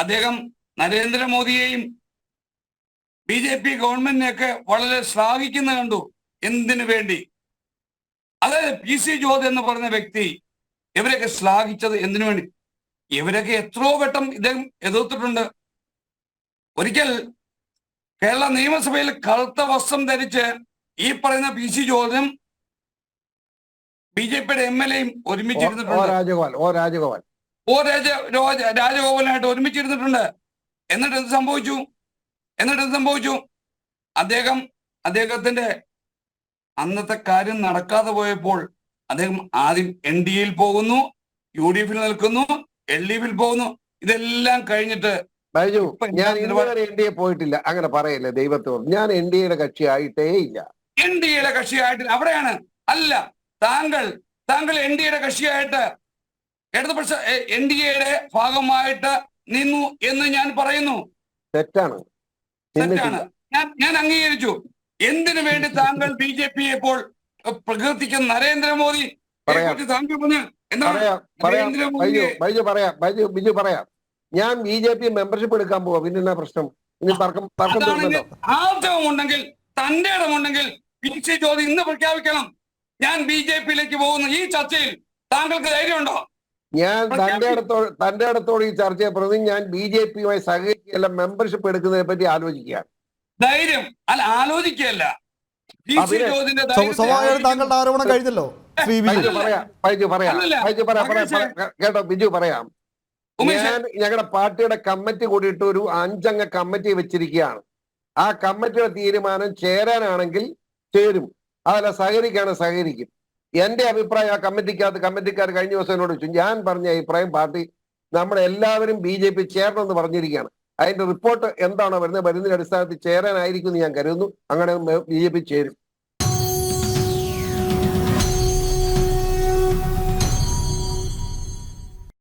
അദ്ദേഹം നരേന്ദ്രമോദിയെയും B J P ഗവൺമെന്റിനെയൊക്കെ വളരെ ശ്ലാഘിക്കുന്ന കണ്ടു. എന്തിനു വേണ്ടി? അതായത് പി സി ജോർജ് എന്ന് പറഞ്ഞ വ്യക്തി ഇവരൊക്കെ ശ്ലാഘിച്ചത് എന്തിനു വേണ്ടി? ഇവരൊക്കെ എത്രയോ വട്ടം ഇദ്ദേഹം എതിർത്തിട്ടുണ്ട്. ഒരിക്കൽ കേരള നിയമസഭയിൽ കറുത്ത വസ്ത്രം ധരിച്ച് ഈ പറയുന്ന പി സി ജോർജും ബി ജെ പിയുടെ എം എൽ എയും ഒരുമിച്ചിരുന്നിട്ടുണ്ട്. രാജഗോപാൽ ഓ രാജഗോപാൽ. ഓ രാജ രാജ- രാജഗോപാലനായിട്ട് ഒരുമിച്ചിരുന്നിട്ടുണ്ട്. എന്നിട്ട് എന്ത് സംഭവിച്ചു? എന്നിട്ട് എന്ത് സംഭവിച്ചു? അദ്ദേഹം അദ്ദേഹത്തിന്റെ അന്നത്തെ കാര്യം നടക്കാതെ പോയപ്പോൾ അദ്ദേഹം ആദ്യം എൻ ഡി എയിൽ പോകുന്നു യു ഡി എഫിൽ നിൽക്കുന്നു എൽ ഡി എഫിൽ പോകുന്നു. ഇതെല്ലാം കഴിഞ്ഞിട്ട് ബൈജു ഞാൻ എന്താ എൻ ഡി എ പോയിട്ടില്ല. അങ്ങനെ പറയല്ലേ ദൈവത്തോട്. ഞാൻ എൻ ഡി എയുടെ കക്ഷി ആയിട്ടേ ഇല്ല. എൻ ഡി എയുടെ കക്ഷിയായിട്ട് അവിടെയാണ്. അല്ല താങ്കൾ താങ്കൾ എൻ ഡി എയുടെ കക്ഷിയായിട്ട് ഇടതുപക്ഷ എൻ ഡി എയുടെ ഭാഗമായിട്ട് നിന്നു എന്ന് ഞാൻ പറയുന്നു. തെറ്റാണ്. തെറ്റാണ്. ഞാൻ ഞാൻ അംഗീകരിച്ചു. എന്തിനു വേണ്ടി താങ്കൾ ബി ജെ പി ഇപ്പോൾ പ്രകീർത്തിക്കുന്ന നരേന്ദ്രമോദി ബൈജു പറയാം. ബൈജു ബിജു പറയാം. ഞാൻ ബി ജെ പി മെമ്പർഷിപ്പ് എടുക്കാൻ പോവാ. പിന്നെ എന്നാ പ്രശ്നം? ഇനി തർക്കം തർക്കം ആർജവമുണ്ടെങ്കിൽ തന്റെ ഇടമുണ്ടെങ്കിൽ പി സി ജ്യോതി ഇന്ന് പ്രഖ്യാപിക്കണം. ഞാൻ ബി ജെ പിയിലേക്ക് പോകുന്ന. ഈ ചർച്ചയിൽ താങ്കൾക്ക് ധൈര്യമുണ്ടോ? ഞാൻ തന്റെ അടുത്തോട് തന്റെ അടുത്തോട് ഈ ചർച്ചയെ പ്രതി ഞാൻ ബി ജെ പിയുമായി സഹകരിക്കുകയല്ല മെമ്പർഷിപ്പ് എടുക്കുന്നതിനെ പറ്റി ആലോചിക്കുകയാണ്. ധൈര്യം. അല്ല ആലോചിക്കുകയല്ല. താങ്കളുടെ ആരോപണം കഴിഞ്ഞല്ലോ. കേട്ടോ ബിജു പറയാം. ഞാൻ ഞങ്ങളുടെ പാർട്ടിയുടെ കമ്മിറ്റി കൂടിയിട്ട് ഒരു അഞ്ചംഗ കമ്മിറ്റി വെച്ചിരിക്കുകയാണ്. ആ കമ്മിറ്റിയുടെ തീരുമാനം ചേരാനാണെങ്കിൽ ചേരും. അതല്ല സഹകരിക്കാണ് സഹകരിക്കും. എന്റെ അഭിപ്രായം ആ കമ്മിറ്റിക്കകത്ത് കമ്മിറ്റിക്കാർ കഴിഞ്ഞ ദിവസം എന്നോട് ചോദിച്ചു ഞാൻ പറഞ്ഞ അഭിപ്രായം പാർട്ടി നമ്മുടെ എല്ലാവരും ബി ജെ പി ചേരണമെന്ന് പറഞ്ഞിരിക്കുകയാണ്. അതിന്റെ റിപ്പോർട്ട് എന്താണോ വരുന്നത്? വരുന്നതിന്റെ അടിസ്ഥാനത്തിൽ ചേരാനായിരിക്കും എന്ന് ഞാൻ കരുതുന്നു. അങ്ങനെ ബി ജെ പി ചേരും.